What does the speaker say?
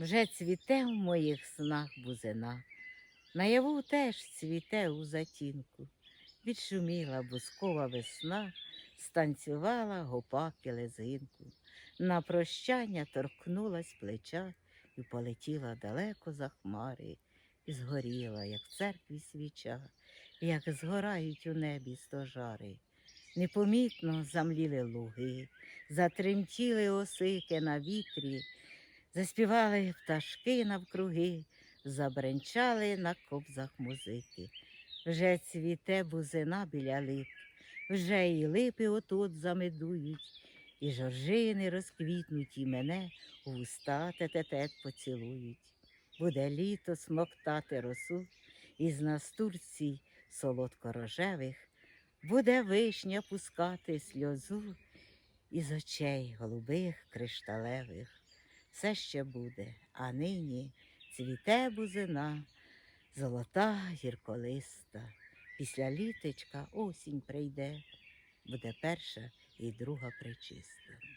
Вже цвіте в моїх снах бузина, наяву теж цвіте у затінку. Відшуміла бускова весна, станцювала гопаки лезинку. На прощання торкнулась плеча і полетіла далеко за хмари, і згоріла, як в церкві свіча, як згорають у небі стожари. Непомітно замліли луги, затремтіли осики на вітрі, заспівали пташки навкруги, забренчали на кобзах музики. Вже цвіте бузина біля лип, вже і липи отут замедують, і жоржини розквітнуть і мене у вуста тет поцілують. Буде літо смоктати росу із настурцій солодко-рожевих, буде вишня пускати сльозу із очей голубих кришталевих. Все ще буде, а нині цвіте бузина, золота гірколиста. Після літечка осінь прийде, буде перша і друга причиста.